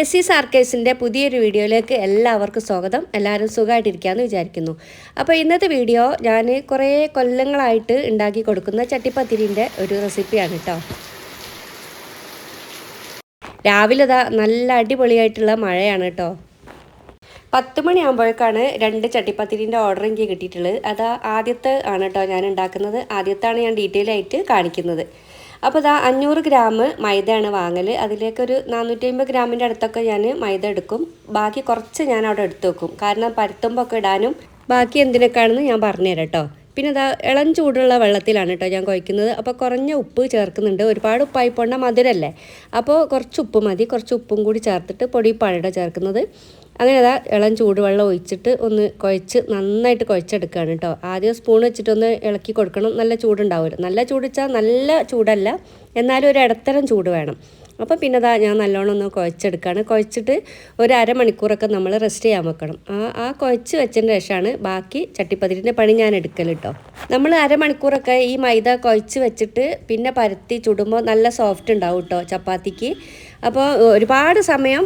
S C സാർക്കേഴ്സിന്റെ പുതിയൊരു വീഡിയോയിലേക്ക് എല്ലാവർക്കും സ്വാഗതം. എല്ലാവരും സുഖമായിട്ടിരിക്കുകയെന്ന് വിചാരിക്കുന്നു. അപ്പോൾ ഇന്നത്തെ വീഡിയോ ഞാൻ കുറേ കൊല്ലങ്ങളായിട്ട് ഉണ്ടാക്കി കൊടുക്കുന്ന ചട്ടിപ്പത്തിരിന്റെ ഒരു റെസിപ്പിയാണ് കേട്ടോ. രാവിലെ ഇതാ നല്ല അടിപൊളിയായിട്ടുള്ള മഴയാണ് കേട്ടോ. പത്ത് മണിയാകുമ്പോഴേക്കാണ് രണ്ട് ചട്ടിപ്പത്തിരിന്റെ ഓർഡർ എനിക്ക് കിട്ടിയിട്ടുള്ളത്. അത് ആദ്യത്തെ ആണ് കേട്ടോ ഞാൻ ഉണ്ടാക്കുന്നത്. ആദ്യത്താണ് ഞാൻ ഡീറ്റെയിൽ ആയിട്ട് കാണിക്കുന്നത്. അപ്പോൾ ഇതാ അഞ്ഞൂറ് ഗ്രാം മൈദയാണ് വാങ്ങൽ അതിലേക്കൊരു നാനൂറ്റി അമ്പത് ഗ്രാമിന്റെ അടുത്തൊക്കെ ഞാൻ മൈദ എടുക്കും. ബാക്കി കുറച്ച് ഞാൻ അവിടെ എടുത്ത് വെക്കും. കാരണം പരത്തുമ്പോൾ ഒക്കെ ഇടാനും ബാക്കി എന്തിനൊക്കെയാണെന്ന് ഞാൻ പറഞ്ഞുതരാം കേട്ടോ. പിന്നെ ഇതാ ഇളം ചൂടുള്ള വെള്ളത്തിലാണ് കേട്ടോ ഞാൻ കുഴക്കുന്നത് അപ്പോൾ കുറഞ്ഞ ഉപ്പ് ചേർക്കുന്നുണ്ട്. ഒരുപാട് ഉപ്പായി പോണ്ട മധുരമല്ലേ അപ്പോൾ കുറച്ച് ഉപ്പ് മതി. കുറച്ച് ഉപ്പും കൂടി ചേർത്തിട്ട് പൊടി പൊടിപ്പാഴയുടെ ചേർക്കുന്നത്. അങ്ങനെ അതാ ഇളം ചൂടുവെള്ളം ഒഴിച്ചിട്ട് ഒന്ന് കുഴച്ച് നന്നായിട്ട് കുഴച്ചെടുക്കുകയാണ് കേട്ടോ. ആദ്യം സ്പൂൺ വെച്ചിട്ടൊന്ന് ഇളക്കി കൊടുക്കണം. നല്ല ചൂടുണ്ടാവുമല്ലോ. നല്ല ചൂടിച്ചാൽ നല്ല ചൂടല്ല. എന്നാലും ഒരു ഇടത്തരം ചൂട് വേണം. അപ്പോൾ പിന്നെ അതാ ഞാൻ നല്ലോണം ഒന്ന് കുഴച്ചെടുക്കുകയാണ് കുഴച്ചിട്ട് ഒരു അരമണിക്കൂറൊക്കെ നമ്മൾ റെസ്റ്റ് ചെയ്യാൻ വെക്കണം. ആ ആ കുഴച്ച് വെച്ചതിന് ശേഷമാണ് ബാക്കി ചട്ടിപ്പതിരിന്റെ പണി ഞാൻ എടുക്കൽ കേട്ടോ നമ്മൾ അരമണിക്കൂറൊക്കെ ഈ മൈദ കുഴച്ച് വെച്ചിട്ട് പിന്നെ പരത്തി ചുടുമ്പോൾ നല്ല സോഫ്റ്റ് ഉണ്ടാവും കേട്ടോ ചപ്പാത്തിക്ക്. അപ്പോൾ ഒരുപാട് സമയം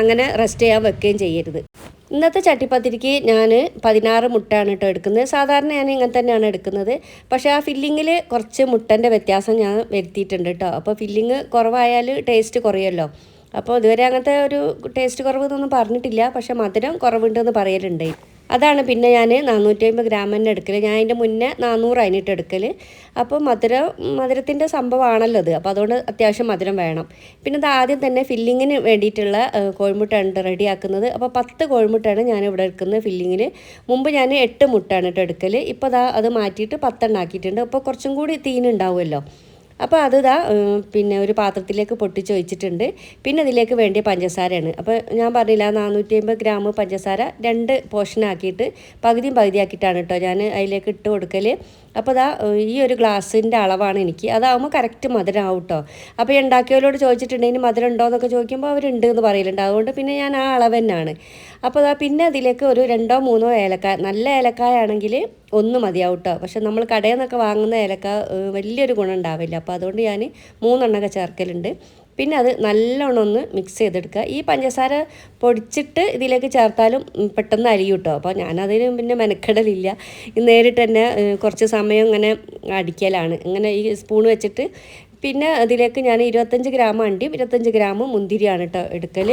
അങ്ങനെ റെസ്റ്റ് ചെയ്യാൻ വെക്കുകയും ചെയ്യരുത്. ഇന്നത്തെ ചട്ടിപ്പത്തിരിക്ക് ഞാൻ പതിനാറ് മുട്ടയാണ് കേട്ടോ എടുക്കുന്നത്. സാധാരണ ഞാൻ ഇങ്ങനെ തന്നെയാണ് എടുക്കുന്നത്. പക്ഷേ ആ ഫില്ലിങ്ങിൽ കുറച്ച് മുട്ടന്റെ വ്യത്യാസം ഞാൻ വരുത്തിയിട്ടുണ്ട് കേട്ടോ. അപ്പോൾ ഫില്ലിങ് കുറവായാൽ ടേസ്റ്റ് കുറയുമല്ലോ. അപ്പോൾ ഇതുവരെ അങ്ങനത്തെ ഒരു ടേസ്റ്റ് കുറവ് എന്നൊന്നും പറഞ്ഞിട്ടില്ല. പക്ഷേ മധുരം കുറവുണ്ടെന്ന് പറയലുണ്ട്. അതാണ് പിന്നെ ഞാൻ നാനൂറ്റി അമ്പത് ഗ്രാം തന്നെ എടുക്കൽ ഞാൻ അതിന്റെ മുന്നേ നാനൂറ് അതിനിട്ട് എടുക്കൽ അപ്പോൾ മധുരം മധുരത്തിന്റെ സംഭവമാണല്ലോ അത്. അപ്പോൾ അതുകൊണ്ട് അത്യാവശ്യം മധുരം വേണം. പിന്നെ ഇത് ആദ്യം തന്നെ ഫില്ലിങ്ങിന് വേണ്ടിയിട്ടുള്ള കോഴിമുട്ടയാണ് റെഡിയാക്കുന്നത്. അപ്പോൾ പത്ത് കോഴിമുട്ടയാണ് ഞാൻ ഇവിടെ എടുക്കുന്നത് ഫില്ലിങ്ങിന്. മുമ്പ് ഞാൻ എട്ട് മുട്ടയാണ് ഇട്ട് എടുക്കൽ ഇപ്പോൾ അതാ അത് മാറ്റിയിട്ട് പത്തെണ്ണം ആക്കിയിട്ടുണ്ട്. അപ്പോൾ കുറച്ചും കൂടി തീനുണ്ടാവുമല്ലോ അപ്പോൾ അത് ഇതാ പിന്നെ ഒരു പാത്രത്തിലേക്ക് പൊട്ടിച്ച് വെച്ചിട്ടുണ്ട് പിന്നെ അതിലേക്ക് വേണ്ടിയ പഞ്ചസാരയാണ്. അപ്പോൾ ഞാൻ പറഞ്ഞില്ല നാനൂറ്റി അമ്പത് ഗ്രാം പഞ്ചസാര രണ്ട് പോർഷനാക്കിയിട്ട് പകുതിയും പകുതിയാക്കിയിട്ടാണ് കേട്ടോ ഞാൻ അതിലേക്ക് ഇട്ട് കൊടുക്കൽ അപ്പോൾ അതാ ഈ ഒരു ഗ്ലാസിന്റെ അളവാണ് എനിക്ക്. അതാവുമ്പോൾ കറക്റ്റ് മധുരം ആവും കേട്ടോ അപ്പോൾ ഉണ്ടാക്കിയവരോട് ചോദിച്ചിട്ടുണ്ടെങ്കിൽ മധുരം ഉണ്ടോ എന്നൊക്കെ ചോദിക്കുമ്പോൾ അവരുണ്ട് എന്ന് പറയലുണ്ട്. അതുകൊണ്ട് പിന്നെ ഞാൻ ആ അളവ് തന്നെയാണ്. അപ്പോൾ അതാ പിന്നെ അതിലേക്ക് ഒരു രണ്ടോ മൂന്നോ ഏലക്ക നല്ല ഏലക്കായ ആണെങ്കിൽ ഒന്ന് മതിയാവും കേട്ടോ പക്ഷെ നമ്മൾ കടയിൽ നിന്നൊക്കെ വാങ്ങുന്ന ഏലക്ക വലിയൊരു ഗുണം ഉണ്ടാവില്ല. അപ്പോൾ അതുകൊണ്ട് ഞാൻ മൂന്നെണ്ണമൊക്കെ ചേർക്കലുണ്ട്. പിന്നെ അത് നല്ലോണം ഒന്ന് മിക്സ് ചെയ്തെടുക്കുക. ഈ പഞ്ചസാര പൊടിച്ചിട്ട് ഇതിലേക്ക് ചേർത്താലും പെട്ടെന്ന് അരിയും കേട്ടോ അപ്പോൾ ഞാനതിന് പിന്നെ മെനക്കെടലില്ല. നേരിട്ട് തന്നെ കുറച്ച് സമയം ഇങ്ങനെ അടിക്കലാണ്. ഇങ്ങനെ ഈ സ്പൂൺ വെച്ചിട്ട് പിന്നെ അതിലേക്ക് ഞാൻ ഇരുപത്തഞ്ച് ഗ്രാം അണ്ടിയും ഇരുപത്തഞ്ച് ഗ്രാം മുന്തിരിയാണ് കേട്ടോ എടുക്കൽ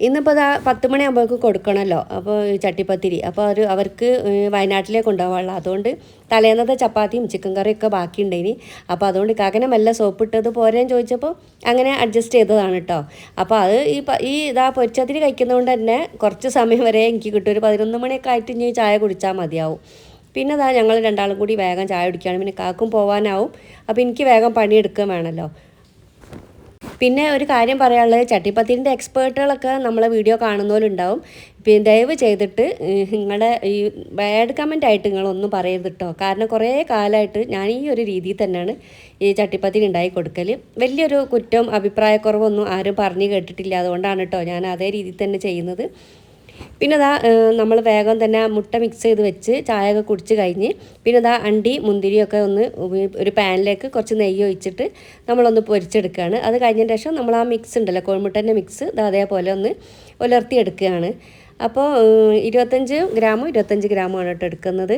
ഇന്നിപ്പോൾ അതാ പത്ത് മണിയാകുമ്പോഴേക്ക് കൊടുക്കണമല്ലോ അപ്പോൾ ചട്ടിപ്പത്തിരി. അപ്പോൾ അവർ അവർക്ക് വയനാട്ടിലേക്ക് കൊണ്ടുപോകാനുള്ള അതുകൊണ്ട് തലേന്നത്തെ ചപ്പാത്തിയും ചിക്കൻ കറിയും ഒക്കെ ബാക്കിയുണ്ടായിനി അപ്പോൾ അതുകൊണ്ട് കാക്കനെ മെല്ലെ സോപ്പിട്ടത് പോരേന്ന് ചോദിച്ചപ്പോൾ അങ്ങനെ അഡ്ജസ്റ്റ് ചെയ്തതാണ് കേട്ടോ അപ്പോൾ അത് ഈ ഈ ഇതാ പൊരിച്ചതിരി കഴിക്കുന്നതുകൊണ്ട് തന്നെ കുറച്ച് സമയം വരെ എനിക്ക് കിട്ടും. ഒരു പതിനൊന്ന് മണിയൊക്കെ ആയിട്ട് ഇനി ചായ കുടിച്ചാൽ മതിയാവും. പിന്നെ അതാ ഞങ്ങൾ രണ്ടാളും കൂടി വേഗം ചായ കുടിക്കുകയാണ് പിന്നെ കാക്കും പോകാനാവും അപ്പോൾ എനിക്ക് വേഗം പണിയെടുക്കുകയും വേണമല്ലോ പിന്നെ ഒരു കാര്യം പറയാനുള്ളത് ചട്ടിപ്പത്തിന്റെ എക്സ്പേർട്ടുകളൊക്കെ നമ്മളെ വീഡിയോ കാണുന്നവരുണ്ടാവും. പിന്നെ ദയവ് ചെയ്തിട്ട് നിങ്ങളുടെ ഈ ബാഡ് കമന്റ് ആയിട്ട് നിങ്ങളൊന്നും പറയരുത് കേട്ടോ കാരണം കുറേ കാലമായിട്ട് ഞാൻ ഈ ഒരു രീതിയിൽ തന്നെയാണ് ഈ ചട്ടിപ്പത്തിന് ഉണ്ടായി കൊടുക്കൽ വലിയൊരു കുറ്റം അഭിപ്രായക്കുറവൊന്നും ആരും പറഞ്ഞു കേട്ടിട്ടില്ല. അതുകൊണ്ടാണ് കേട്ടോ ഞാൻ അതേ രീതിയിൽ തന്നെ ചെയ്യുന്നത്. പിന്നെ അതാ നമ്മൾ വേഗം തന്നെ മുട്ട മിക്സ് ചെയ്ത് വെച്ച് ചായയൊക്കെ കുടിച്ച് കഴിഞ്ഞ് പിന്നെ അതാ അണ്ടി മുന്തിരിയൊക്കെ ഒന്ന് ഒരു പാനിലേക്ക് കുറച്ച് നെയ്യ് ഒഴിച്ചിട്ട് നമ്മളൊന്ന് പൊരിച്ചെടുക്കുകയാണ്. അത് കഴിഞ്ഞതിന് ശേഷം നമ്മൾ ആ മിക്സ് ഉണ്ടല്ലോ കോഴിമുട്ടന്റെ മിക്സ് അതേപോലെ ഒന്ന് ഉലർത്തിയെടുക്കുകയാണ് അപ്പോൾ ഇരുപത്തഞ്ച് ഗ്രാമും ഇരുപത്തഞ്ച് ഗ്രാമുമാണ് കേട്ടോ എടുക്കുന്നത്.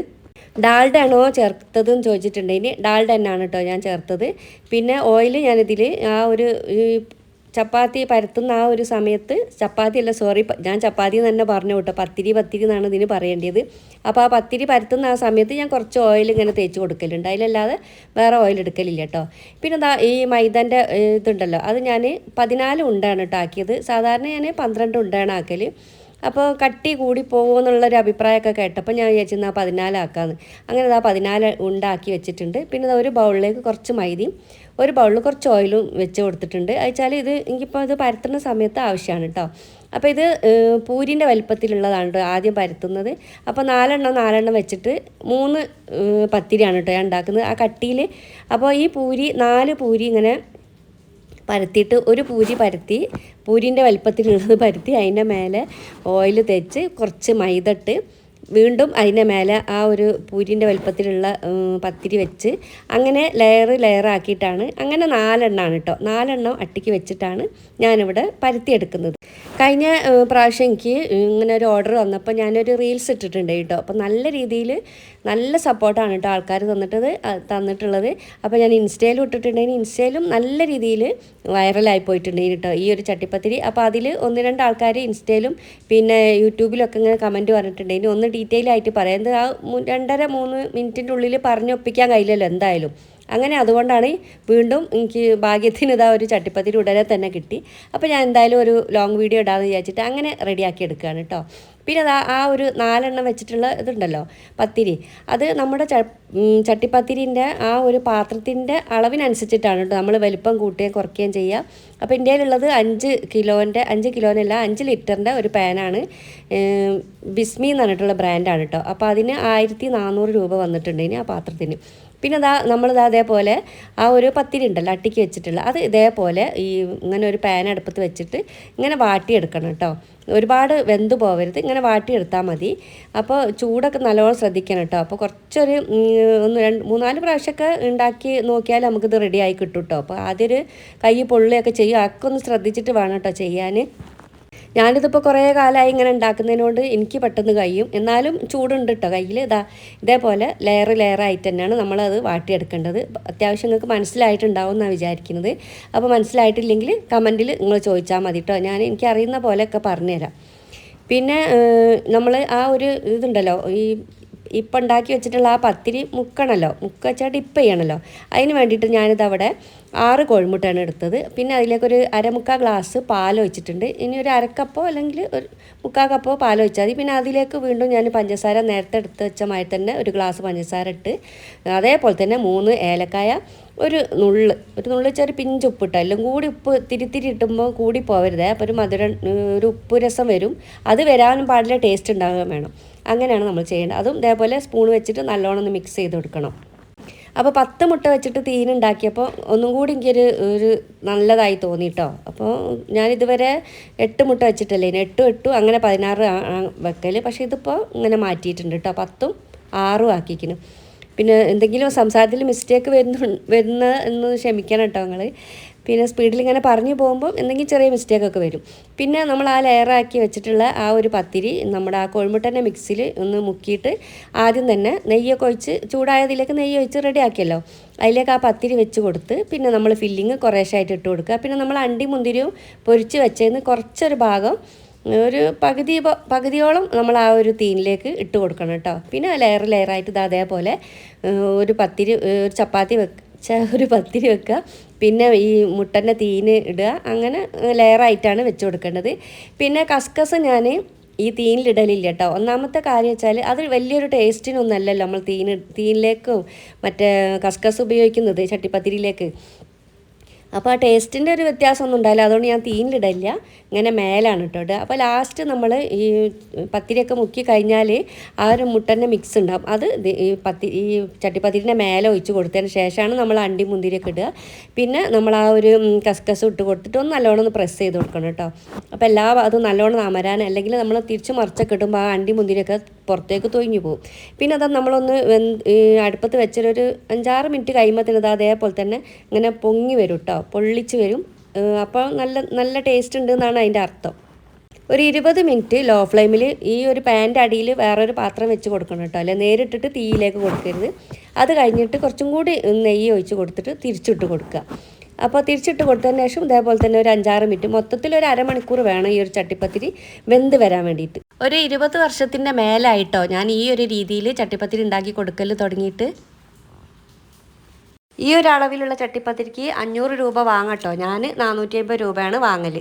ഡാൽഡ ആണോ ചേർത്തതെന്ന് ചോദിച്ചിട്ടുണ്ടെങ്കിൽ ഡാൽഡ തന്നെയാണ് കേട്ടോ ഞാൻ ചേർത്തത്. പിന്നെ ഓയിൽ ഞാനിതിൽ ആ ഒരു ചപ്പാത്തി പരത്തുന്ന ആ ഒരു സമയത്ത് ചപ്പാത്തി അല്ല സോറി ഞാൻ ചപ്പാത്തി തന്നെ പറഞ്ഞു കേട്ടോ. പത്തിരി പത്തിരി എന്നാണ് ഇതിന് പറയേണ്ടത് അപ്പോൾ ആ പത്തിരി പരത്തുന്ന ആ സമയത്ത് ഞാൻ കുറച്ച് ഓയിൽ ഇങ്ങനെ തേച്ച് കൊടുക്കലുണ്ട്. അതിലല്ലാതെ വേറെ ഓയിൽ എടുക്കലില്ല കേട്ടോ. പിന്നെ ദാ ഈ മൈദന്റെ ഇതുണ്ടല്ലോ. അത് ഞാൻ പതിനാല് ഉണ്ടാണ് കേട്ടോ ആക്കിയത്. സാധാരണ ഞാൻ പന്ത്രണ്ട് ഉണ്ടാണ് ആക്കൽ അപ്പോൾ കട്ടി കൂടി പോകുമെന്നുള്ളൊരു അഭിപ്രായമൊക്കെ കേട്ടപ്പോൾ ഞാൻ വിചാരിച്ചു എന്നാൽ പതിനാലാക്കാന്ന്. അങ്ങനെ ആ പതിനാല് ഉണ്ടാക്കി വെച്ചിട്ടുണ്ട്. പിന്നെ ഒരു ബൗളിലേക്ക് കുറച്ച് മൈദയും ഒരു ബൗളിൽ കുറച്ച് ഓയിലും വെച്ച് കൊടുത്തിട്ടുണ്ട്. അയച്ചാൽ ഇത് എനിക്കിപ്പോൾ ഇത് പരത്തുന്ന സമയത്ത് ആവശ്യമാണ് കേട്ടോ അപ്പോൾ ഇത് പൂരിന്റെ വലിപ്പത്തിലുള്ളതാണ് കേട്ടോ ആദ്യം പരത്തുന്നത്. അപ്പോൾ നാലെണ്ണം നാലെണ്ണം വെച്ചിട്ട് മൂന്ന് പത്തിരിയാണ് കേട്ടോ ഞാൻ ഉണ്ടാക്കുന്നത്. ആ കട്ടിയിൽ അപ്പോൾ ഈ പൂരി നാല് പൂരി ഇങ്ങനെ പരത്തിയിട്ട് ഒരു പൂരി പരത്തി പൂരിന്റെ വലിപ്പത്തിലുള്ളത് പരത്തി അതിന്റെ മേലെ ഓയിൽ തേച്ച് കുറച്ച് മൈദ ഇട്ട് വീണ്ടും അതിന്റെ മേലെ ആ ഒരു പൂരിന്റെ വലിപ്പത്തിലുള്ള പത്തിരി വെച്ച് അങ്ങനെ ലെയർ ലെയർ ആക്കിയിട്ടാണ്. അങ്ങനെ നാലെണ്ണമാണ് കേട്ടോ നാലെണ്ണം അട്ടിക്ക് വെച്ചിട്ടാണ് ഞാനിവിടെ പരത്തിയെടുക്കുന്നത്. കഴിഞ്ഞ പ്രാവശ്യം എനിക്ക് ഇങ്ങനെ ഒരു ഓർഡർ വന്നപ്പോൾ ഞാനൊരു റീൽസ് ഇട്ടിട്ടുണ്ട് കേട്ടോ അപ്പോൾ നല്ല രീതിയിൽ നല്ല സപ്പോർട്ടാണ് കേട്ടോ ആൾക്കാർ തന്നിട്ടത് തന്നിട്ടുള്ളത്. അപ്പോൾ ഞാൻ ഇൻസ്റ്റയിലും ഇട്ടിട്ടുണ്ടെങ്കിൽ ഇൻസ്റ്റയിലും നല്ല രീതിയിൽ വൈറലായി പോയിട്ടുണ്ട് കേട്ടോ ഈ ഒരു ചട്ടിപ്പത്തിരി. അപ്പോൾ അതിൽ ഒന്ന് രണ്ട് ആൾക്കാർ ഇൻസ്റ്റയിലും പിന്നെ യൂട്യൂബിലൊക്കെ ഇങ്ങനെ കമന്റ് പറഞ്ഞിട്ടുണ്ടെങ്കിൽ ഒന്ന് ഡീറ്റെയിൽ ആയിട്ട് പറയുന്നത് ആ രണ്ടര മൂന്ന് മിനിറ്റിന്റെ ഉള്ളിൽ പറഞ്ഞൊപ്പിക്കാൻ കഴിയില്ലല്ലോ എന്തായാലും. അങ്ങനെ അതുകൊണ്ടാണ് വീണ്ടും എനിക്ക് ഭാഗ്യത്തിന് ഇതാ ഒരു ചട്ടിപ്പത്തിരി ഉടനെ തന്നെ കിട്ടി. അപ്പോൾ ഞാൻ എന്തായാലും ഒരു ലോങ് വീഡിയോ ഇടാമെന്ന് വിചാരിച്ചിട്ട് അങ്ങനെ റെഡിയാക്കി എടുക്കുകയാണ് കേട്ടോ പിന്നെ ആ ഒരു നാലെണ്ണം വെച്ചിട്ടുള്ള ഇതുണ്ടല്ലോ പത്തിരി. അത് നമ്മുടെ ച ചട്ടിപ്പത്തിരിന്റെ ആ ഒരു പാത്രത്തിന്റെ അളവിനനുസരിച്ചിട്ടാണ് കേട്ടോ നമ്മൾ വലിപ്പം കൂട്ടുകയും കുറയ്ക്കുകയും ചെയ്യുക. അപ്പോൾ ഇന്ത്യയിലുള്ളത് അഞ്ച് കിലോന്റെ അഞ്ച് കിലോനല്ല അഞ്ച് ലിറ്ററിന്റെ ഒരു പാനാണ് ബിസ്മി എന്ന് പറഞ്ഞിട്ടുള്ള ബ്രാൻഡാണ് കേട്ടോ. അപ്പോൾ അതിന് ആയിരത്തി നാനൂറ് രൂപ വന്നിട്ടുണ്ട് ഇനി ആ പാത്രത്തിന്. പിന്നെ ഇതാ നമ്മളിതാ അതേപോലെ ആ ഒരു പത്തിരി ഉണ്ടല്ലോ അട്ടിക്ക് വെച്ചിട്ടുള്ള അത് ഇതേപോലെ ഈ ഇങ്ങനെ ഒരു പാൻ അടുപ്പത്ത് വെച്ചിട്ട് ഇങ്ങനെ വാട്ടിയെടുക്കണം കേട്ടോ. ഒരുപാട് വെന്ത് പോവരുത് ഇങ്ങനെ വാട്ടിയെടുത്താൽ മതി. അപ്പോൾ ചൂടൊക്കെ നല്ലോണം ശ്രദ്ധിക്കണം കേട്ടോ. അപ്പോൾ കുറച്ചൊരു ഒന്ന് രണ്ട് മൂന്നാൽ പ്രാവശ്യമൊക്കെ ഉണ്ടാക്കി നോക്കിയാൽ നമുക്കിത് റെഡിയായി കിട്ടും കേട്ടോ. അപ്പോൾ ആദ്യം ഒരു കൈ പൊള്ളിയൊക്കെ ചെയ്യും. അതൊക്കെ ഒന്ന് ശ്രദ്ധിച്ചിട്ട് വേണം കേട്ടോ ചെയ്യാൻ ഞാനിതിപ്പോൾ കുറേ കാലമായി ഇങ്ങനെ ഉണ്ടാക്കുന്നതിനോട് എനിക്ക് പെട്ടെന്ന് കഴിയും. എന്നാലും ചൂടുണ്ട് കേട്ടോ കയ്യിൽ ഇതാ ഇതേപോലെ ലെയർ ലെയർ ആയിട്ട് തന്നെയാണ് നമ്മളത് വാട്ടിയെടുക്കേണ്ടത്. അത്യാവശ്യം നിങ്ങൾക്ക് മനസ്സിലായിട്ടുണ്ടാവും എന്നാണ് വിചാരിക്കുന്നത്. അപ്പോൾ മനസ്സിലായിട്ടില്ലെങ്കിൽ കമന്റിൽ നിങ്ങൾ ചോദിച്ചാൽ മതി കേട്ടോ ഞാൻ എനിക്ക് അറിയുന്ന പോലെയൊക്കെ പറഞ്ഞുതരാം. പിന്നെ നമ്മൾ ആ ഒരു ഇതുണ്ടല്ലോ ഈ ഇപ്പം ഉണ്ടാക്കി വെച്ചിട്ടുള്ള ആ പത്തിരി മുക്കണല്ലോ. മുക്ക വെച്ചാൽ ഡിപ്പ് ചെയ്യണമല്ലോ അതിന് വേണ്ടിയിട്ട് ഞാനിത് അവിടെ ആറ് കോഴിമുട്ടയാണ് എടുത്തത്. പിന്നെ അതിലേക്കൊരു അരമുക്കാ ഗ്ലാസ് പാൽ ഒഴിച്ചിട്ടുണ്ട്. ഇനി ഒരു അരക്കപ്പോ അല്ലെങ്കിൽ ഒരു മുക്കാ കപ്പോ പാൽ ഒഴിച്ചാൽ മതി. പിന്നെ അതിലേക്ക് വീണ്ടും ഞാൻ പഞ്ചസാര നേരത്തെ എടുത്ത് വെച്ച മാതിരി തന്നെ ഒരു ഗ്ലാസ് പഞ്ചസാര ഇട്ട് അതേപോലെ തന്നെ മൂന്ന് ഏലക്കായ ഒരു നുള്ള് ഒരു നുള്ള് വെച്ചാൽ ഒരു പിഞ്ച് ഉപ്പിട്ട് എല്ലാം കൂടി ഉപ്പ് തിരിത്തിരി ഇട്ടുമ്പോൾ കൂടി പോവരുതേ. അപ്പോൾ ഒരു മധുര ഒരു ഉപ്പ് രസം വരും. അത് വരാനും പാടില്ല ടേസ്റ്റ് ഉണ്ടാകുകയും വേണം. അങ്ങനെയാണ് നമ്മൾ ചെയ്യേണ്ടത്. അതും ഇതേപോലെ സ്പൂൺ വെച്ചിട്ട് നല്ലോണം ഒന്ന് മിക്സ് ചെയ്ത് കൊടുക്കണം. അപ്പോൾ പത്ത് മുട്ട വെച്ചിട്ട് തീനുണ്ടാക്കിയപ്പോൾ ഒന്നും കൂടി എനിക്കൊരു ഒരു നല്ലതായി തോന്നി കേട്ടോ അപ്പോൾ ഞാനിതുവരെ എട്ട് മുട്ട വെച്ചിട്ടല്ലേ ഇനി എട്ടും എട്ടും അങ്ങനെ പതിനാറ് വെക്കൽ പക്ഷേ ഇതിപ്പോൾ ഇങ്ങനെ മാറ്റിയിട്ടുണ്ട് കേട്ടോ പത്തും ആറും ആക്കിക്കുന്നു പിന്നെ എന്തെങ്കിലും സംസാരത്തിൽ മിസ്റ്റേക്ക് വരുന്നു വരുന്ന എന്ന് ക്ഷമിക്കണം കേട്ടോ നിങ്ങൾ പിന്നെ സ്പീഡിൽ ഇങ്ങനെ പറഞ്ഞു പോകുമ്പോൾ എന്തെങ്കിലും ചെറിയ മിസ്റ്റേക്കൊക്കെ വരും. പിന്നെ നമ്മൾ ആ ലെയറാക്കി വെച്ചിട്ടുള്ള ആ ഒരു പത്തിരി നമ്മുടെ ആ കോഴിമുട്ടന്റെ മിക്സിൽ ഒന്ന് മുക്കിയിട്ട് ആദ്യം തന്നെ നെയ്യൊക്കെ ഒഴിച്ച് ചൂടായതിലേക്ക് നെയ്യ് ഒഴിച്ച് റെഡിയാക്കിയല്ലോ അതിലേക്ക് ആ പത്തിരി വെച്ച് കൊടുത്ത് പിന്നെ നമ്മൾ ഫില്ലിങ് കുറേശ്ശായിട്ട് ഇട്ട് കൊടുക്കുക. പിന്നെ നമ്മൾ അണ്ടി മുന്തിരിയും പൊരിച്ച് വെച്ചതിന് കുറച്ചൊരു ഭാഗം ഒരു പകുതി പകുതിയോളം നമ്മൾ ആ ഒരു തീനിലേക്ക് ഇട്ട് കൊടുക്കണം കേട്ടോ. പിന്നെ ലെയർ ലെയറായിട്ട് ഇത് അതേപോലെ ഒരു പത്തിരി ഒരു ചപ്പാത്തി വെക്ക ഒരു പത്തിരി വെക്കുക. പിന്നെ ഈ മുട്ടന്റെ തീന് ഇടുക. അങ്ങനെ ലെയറായിട്ടാണ് വെച്ച് കൊടുക്കേണ്ടത് പിന്നെ കസ്കസ് ഞാൻ ഈ തീനിലിടലില്ല കേട്ടോ. ഒന്നാമത്തെ കാര്യം വെച്ചാൽ അത് വലിയൊരു ടേസ്റ്റിനൊന്നല്ലല്ലോ നമ്മൾ തീന് തീനിലേക്കും മറ്റേ കസ്കസ് ഉപയോഗിക്കുന്നത് ചട്ടിപ്പത്തിരിയിലേക്ക്. അപ്പോൾ ആ ടേസ്റ്റിന്റെ ഒരു വ്യത്യാസമൊന്നും ഉണ്ടായില്ല അതുകൊണ്ട് ഞാൻ തീനിലിടില്ല ഇങ്ങനെ മേലാണ് കേട്ടോ അപ്പോൾ ലാസ്റ്റ് നമ്മൾ ഈ പത്തിരിയൊക്കെ മുക്കി കഴിഞ്ഞാൽ ആ ഒരു മുട്ടന്റെ മിക്സ് ഉണ്ടാവും. അത് ഈ പത്തി ഈ ചട്ടിപ്പത്തിരിന്റെ മേലെ ഒഴിച്ച് കൊടുത്തതിന് ശേഷമാണ് നമ്മൾ അണ്ടി മുന്തിരിയൊക്കെ ഇടുക. പിന്നെ നമ്മൾ ആ ഒരു കസ്കസ് ഇട്ട് കൊടുത്തിട്ട് ഒന്ന് നല്ലോണം ഒന്ന് പ്രസ് ചെയ്ത് കൊടുക്കണം കേട്ടോ അപ്പോൾ എല്ലാ അതും നല്ലോണം അമരാൻ അല്ലെങ്കിൽ നമ്മൾ തിരിച്ച് മറിച്ചൊക്കെ ഇടുമ്പോൾ ആ അണ്ടി മുന്തിരിയൊക്കെ പുറത്തേക്ക് തൊഴിഞ്ഞു പോകും പിന്നെ അത് നമ്മളൊന്ന് അടുപ്പത്ത് വെച്ചൊരു അഞ്ചാറ് മിനിറ്റ് കഴിയുമ്പോൾ തന്നെ അത് അതേപോലെ തന്നെ ഇങ്ങനെ പൊങ്ങി വരും കേട്ടോ പൊള്ളിച്ച് വരും. അപ്പോൾ നല്ല നല്ല ടേസ്റ്റ് ഉണ്ട് എന്നാണ് അതിന്റെ അർത്ഥം. ഒരു ഇരുപത് മിനിറ്റ് ലോ ഫ്ലെയിമിൽ ഈ ഒരു പാന്റെ അടിയിൽ വേറൊരു പാത്രം വെച്ച് കൊടുക്കണം കേട്ടോ. അല്ലെ നേരിട്ടിട്ട് തീയിലേക്ക് കൊടുക്കരുത്. അത് കഴിഞ്ഞിട്ട് കുറച്ചും കൂടി നെയ്യ് ഒഴിച്ച് കൊടുത്തിട്ട് തിരിച്ചിട്ട് കൊടുക്കുക. അപ്പോൾ തിരിച്ചിട്ട് കൊടുത്തതിന് ശേഷം ഇതേപോലെ തന്നെ ഒരു അഞ്ചാറ് മിനിറ്റ് മൊത്തത്തിൽ ഒരു അരമണിക്കൂർ വേണം ഈ ഒരു ചട്ടിപ്പത്തിരി വെന്ത് വരാൻ വേണ്ടിയിട്ട്. ഒരു ഇരുപത് വർഷത്തിന്റെ മേലായിട്ടോ ഞാൻ ഈ ഒരു രീതിയിൽ ചട്ടിപ്പത്തിരി ഉണ്ടാക്കി കൊടുക്കൽ തുടങ്ങിയിട്ട്? ഈ ഒരു അളവിലുള്ള ചട്ടിപ്പത്തിരിക്ക് അഞ്ഞൂറ് രൂപ വാങ്ങട്ടോ. ഞാൻ നാനൂറ്റി അമ്പത് രൂപയാണ് വാങ്ങൽ